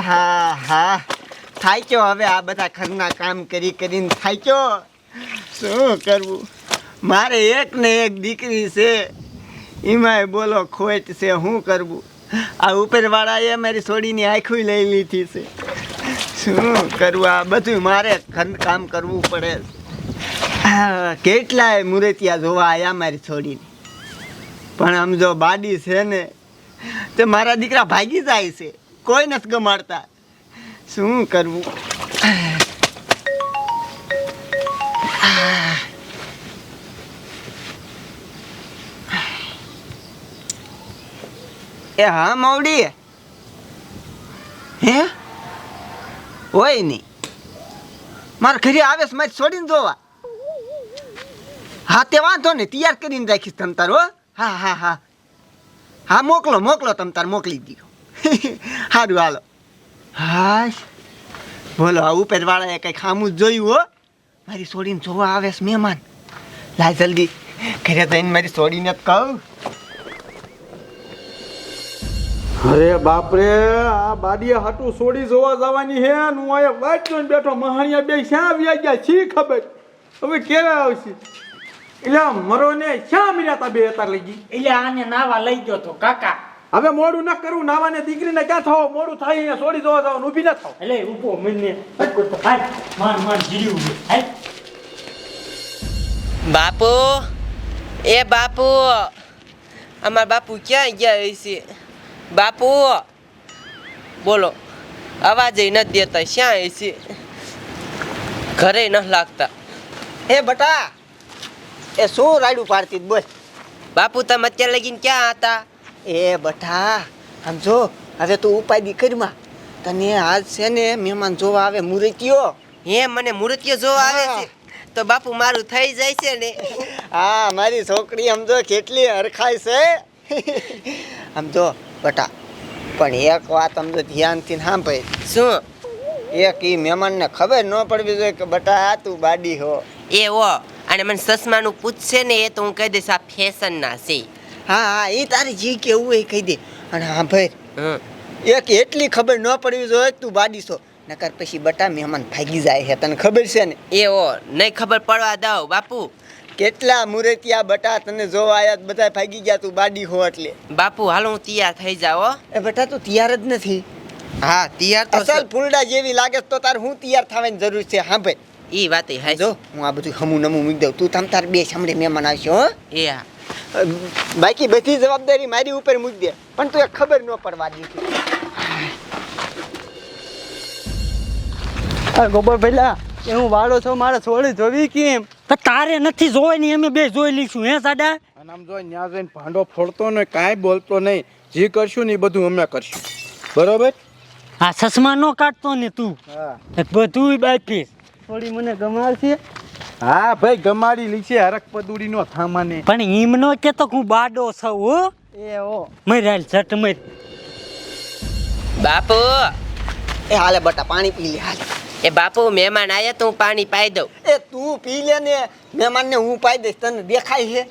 હા હા. થાક્યો હવે આ બધા ઘરના કામ કરી કરીને થાક્યો શું કરવું? મારે એક ને એક દીકરી છે. એમાંય બોલો ખોટ છે, શું કરવું? આ ઉપરવાળાએ મારી છોડીની આંખું લઈ લીધી છે. શું કરવું? આ બધું મારે ઘર કામ કરવું પડે. કેટલાય મૂર્તિયા જોવા આવ્યા મારી છોડીને પણ આમ જો બાડી છે ને, તે મારા દીકરા ભાગી જાય છે. કોઈ નથી ગમાડતા. શું કરવું? એ હા મવડી હે? હોય નહીં મારા ઘરે આવે છે, મારી છોડીને જોવા. હા, તે વાંધો ને તૈયાર કરીને રાખીશ તમ તાર, હો. હા હા હા. હા, મોકલો મોકલો તમ તાર, મોકલી દીધો સારું હાલો. હાશ. બોલો આ ઉપરવાળાએ કંઈ ખામું જ જોયું હો? મારી છોડીને જોવા આવે છે મહેમાન. લાય જલ્દી. ઘરે જઈને મારી છોડીને જ કહું. અરે બાપરે આ બાડીએ હાટું છોડી જોવા જવાની હે ને? હું અહીંયા વાટ જોઈને બેઠો મહાણિયા બે શ્યાં વ્યા ગયા? છી ખબર? હવે ક્યારે આવશે? એટલે આ મરો ને શ્યાં મિર્યા તા બે હતા લઈ ગઈ? એટલે આને નાવા લઈ ગયો તો કાકા. હવે મોડું ન કરવું નાવાને દીકરીને ક્યાં થાવ? મોડું થાય અહીંયા છોડી જવા જાવ ઊભી ન થાવ. એટલે ઊભો મને માર માન જીર્યું હાલ. બાપુ એ બાપુ અમાર બાપુ ક્યાં ગયા છે? બાપુ બોલો અવાજ નથી દેતા શ્યાં છે? ઘરે ન લાગતા. એ બટા એ શું રાડું પાડતી જ બોલ. બાપુ તમે અત્યારે લગીને ક્યાં હતા? એ બટા સમજો હવે તું ઉપાય કરીમાં તને આજ છે ને મહેમાન જોવા આવે મૂર્તિઓ. હે મને મૂર્તિઓ જોવા આવે છે? તો બાપુ મારું થઈ જાય છે ને? હા મારી છોકરી આમ જો કેટલી હરખાય છે. સમજો બટા પણ એક વાત સમજો ધ્યાનથી સાંભળ. શું? એક ઈ મહેમાનને ખબર ન પડવી જોઈએ કે બટા આ તું બાડી હો. એ ઓ અને મને સસમાનું પૂછશે ને એ તો હું કહી દઈશ આ ફેશન ના છે. હા હા એ તારી જી કેવું એ કહી દે. અને હા ભાઈ એક એટલી ખબર ન પડવી જોઈએ તું બાડી છો. નકર પછી બટા મહેમાન ભાગી જાય છે તને ખબર છે ને? એ ઓ નહીં ખબર પડવા દઉં બાપુ. કેટલા મુરતિયા બટા તને જોવા આયા બધા ભાગી ગયા તું બાડી હો એટલે. બાપુ હાલો હું તૈયાર થઈ જાઓ એ બટા તું તૈયાર જ નથી. હા તૈયાર તો અસલ ફૂલડા જેવી લાગે તો તાર હું તૈયાર થવાની જરૂર છે હા ભાઈ? એ વાત હા. જો હું આ બધું હમું નમું મૂકી દઉં. તું તમ તાર બે સાંભળે મહેમાન આવશે હો. એ હા. બાકી બધી જવાબદારી મારી ઉપર મૂકી દે. પણ તું એક ખબર ન પડવા દીધી ગોબર ભાઈલા એ હું વાળો છો મારે છોડી જોવી કેમ? તારે નથી જોવાની અમે બે જોઈ લઈશું હે સાડા? અને આમ જોઈ ન્યા જઈને ભાંડો ફોડતો ને કાંઈ બોલતો નહીં. જે કરશું ને એ બધું અમે કરશું. બરોબર? આ ચશ્મા નો કાઢતો ને તું. હા. બધું બાફીશ થોડી મને ગમાડશે. હા ભાઈ ગમાડી લીધી હરક પદુડી નો થામાને. પણ ઈમનો કે તો હું બાડો છું હો. એ ઓ રાલ ઝટ મર. બાપુ. એ હાલે બટા પાણી પી લે હાલે. એ બાપુ મહેમાન આયા તો હું પાણી પાઈ દઉં. એ તું પી લે ને મહેમાનને હું પાઈ દઈશ તને દેખાય છે?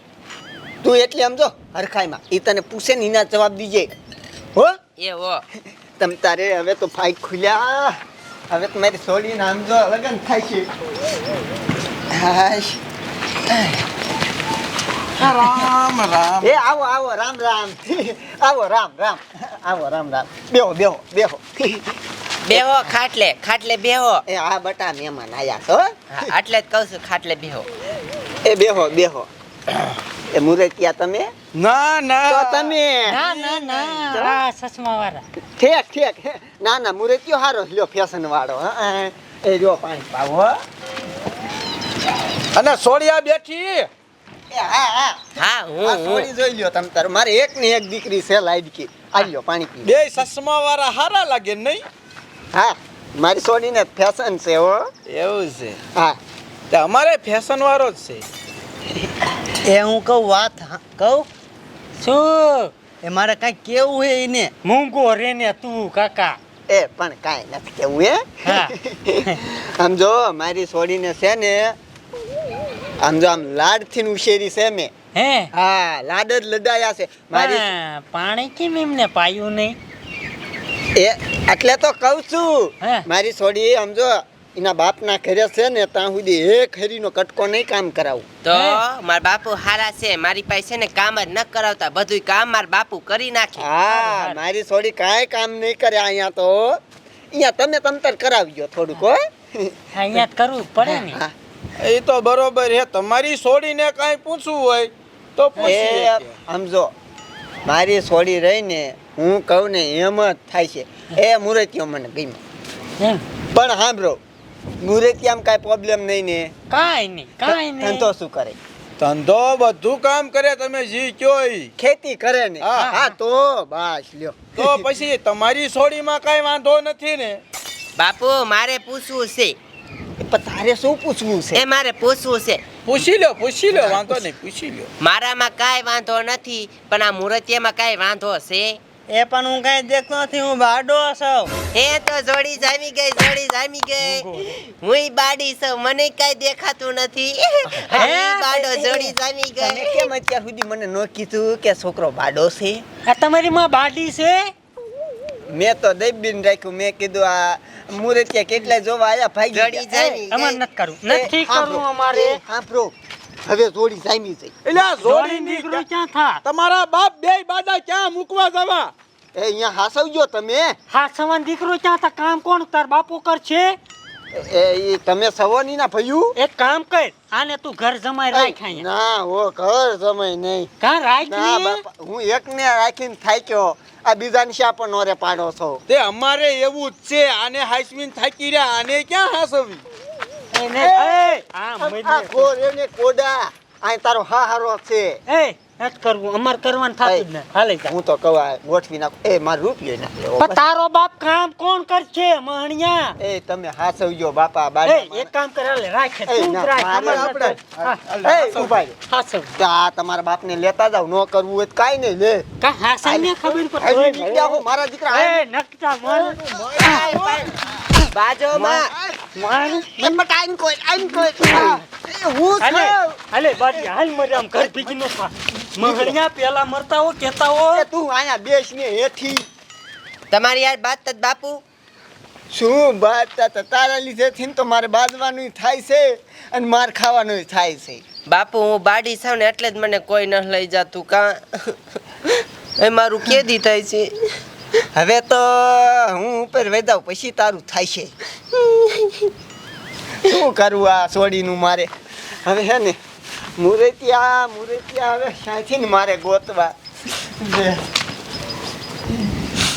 તું એટલે સમજો હરખાઈમાં. એ તને પૂછે ને એના જવાબ દીજે. હો? એ ઓ તમ તારે હવે તો ફાઈ ખુલ્યા. હવે તો મારી છોડીને સમજો જો લગન થાય છે. હાશ. રામ રામ. એ આવો આવો રામ રામ. આવો રામ રામ. આવો રામ રામ. બેહો બેહો બેહો. બેહો ખાટલે ખાટલે બેહો. એ આ બટા મહેમાન આયા છો આટલે જ કહું છું ખાટલે બેહો. એ બેહો બેહો. એ મુરતિયા તમે? ના તો ના તમે? ના ના ના. આ સસમા વાળા ઠેક ઠેક. ના ના કયો હારો લ્યો ફેશન વાળો હા. એ જો પાણી પાવો હો. અને સોડિયા બેઠી. એ હા હા હા. છોડી જોઈ લ્યો તમ તાર. મારે એક ને એક દીકરી છે લાડકી. આવી લ્યો પાણી પી. બે સસમા વાળા હારા લાગે નહીં? હા મારી છોડીને ફેશન છે હો. એવું છે. હા. તે અમારે ફેશન વાળો જ છે. એ હું કહું વાત હા- કહું? શું? એ મારે કાંઈ કેવું હે એને? મૂંગો રે ને તું કાકા. એ પણ કાંઈ નથી કેવું હે. હા. આમ જો મારી છોડીને છે ને આમ જો આમ લાડથી ઉછેરી છે મેં હે? હા લાડ જ લડાયા છે. મારી પણ કેમ એમને પાયું નહીં? એ એટલે તો કહું છું. મારી છોડી સમજો એના બાપના ઘરે છે ને ત્યાં સુધી એક હેરીનો કટકો નહીં કામ કરાવું. તો મારા બાપુ હારા છે. મારી પાસે છે ને કામ જ ન કરાવતા. બધું કામ મારા બાપુ કરી નાખે. હા મારી છોડી કાંઈ કામ નહીં કરે અહીંયા તો. અહીંયા તમે તંતર કરાવજો થોડુંક હો. અહીંયા કરવું પડે ને. હા. એ તો બરોબર છે તમારી છોડીને કાંઈ પૂછવું હોય તો પૂછી સમજો મારી છોડી રહીને હું કહું ને એમ જ થાય છે. એ મૂર્તિઓ મને ગમી પણ સાંભળો આમ કાંઈ પ્રોબ્લેમ નહીં ને. કાંઈ નહીં કાંઈ નહીં. ધંધો શું કરે? ધંધો બધું કામ કરે તમે જી કયો ખેતી કરે ને. હા. હા તો બસ લ્યો. તો પછી તમારી છોડીમાં કાંઈ વાંધો નથી ને? બાપુ મારે પૂછવું છે. પણ તારે શું પૂછવું છે? એ મારે પૂછવું છે. પૂછી લો પૂછી લો વાંધો નહીં પૂછી લો. મારામાં કાંઈ વાંધો નથી પણ આ મૂર્તિયામાં કાંઈ વાંધો છે? એ પણ હું કઈ દેખતો નથી હું બાડો છું. એ તો જોડી જામી ગઈ જોડી જામી ગઈ. હું બાડી છું મને કાંઈ દેખાતું નથી. હે? બાડો જોડી જામી ગઈ. કેમ અત્યાર સુધી મને ન કીધું કે છોકરો બાડો છે? આ તમારી માં બાડી છે? મેં તો દઈબીન રાખ્યું. મેં કીધું આ મુરતિયા કેટલા જોવા આયા ભાઈ જડી જાય અમાર નત કરું. કરવું નથી કરું અમારે. સાંભળો હવે જોડી જામી છે. એટલે આ જોડી દીકરો ક્યાં થા? તમારા બાપ બે બાદા ક્યાં મૂકવા જવા? એ અહીંયા હાસવજો તમે. હાસવાન દીકરો ક્યાં થા? કામ કોણ? તાર બાપુ કરશે એ ઈ તમે સવોની ના ભયું? એક કામ કર આને તું ઘર જમાઈ રાખ અહીંયા. ના હો ઘર જમાઈ નહીં. કાં રાખ ના બાપા હું એકને રાખીને થાક્યો આ બીજાને શા પણ નોરે પાડો છો? તે અમારે એવું જ છે આને હાઈસમીન થાકી રહ્યા આને ક્યાં હાસવી એને એ આ મને ખોર એને કોડા. આ તારો હા હારો છે. એ નથી કરવું. અમાર કરવાનું થતું જ ને. હાલે જા. હું તો કવા ગોઠવી નાખું. એ માર રૂપિયો નાખ. પણ તારો બાપ કામ કોણ કરશે મહણિયા? એ તમે હાસવજો બાપા એ એક કામ કર હાલે રાખે. તું રાખ. અમાર આપણે. એ ઉભાઈ હાસવ આ તમારા બાપને લેતા જાવ નો કરવું હોય તો કાંઈ નહીં લે. કા હાસાઈને ખબર આવી પડે દીકરા હો, મારા દીકરા. એ નકતા મન કોઈ આઈન કોઈ. હું હાલે છું. હાલે બારી હાલ મરે આમ ઘર ભીગી નો થા મહણિયા પેલા મરતા હો કેતા હો. એ તું અહીંયા બેસ ને હેઠી. તમારી યાર બાત જ બાપુ. શું બાત તત તારા લીધે થીન તો મારે બાજવાનું થાય છે અને માર ખાવાનું થાય છે. બાપુ હું બાડી છું ને એટલે જ મને કોઈ ન લઈ જતું કા. એ મારું કેદી થાય છે. હવે તો હું ઉપર વેદાવ પછી તારું થાય છે. શું કરવું આ સોડીનું મારે? હવે હે ને મુરતિયા મુરતિયા હવે સાથી ને મારે ગોતવા?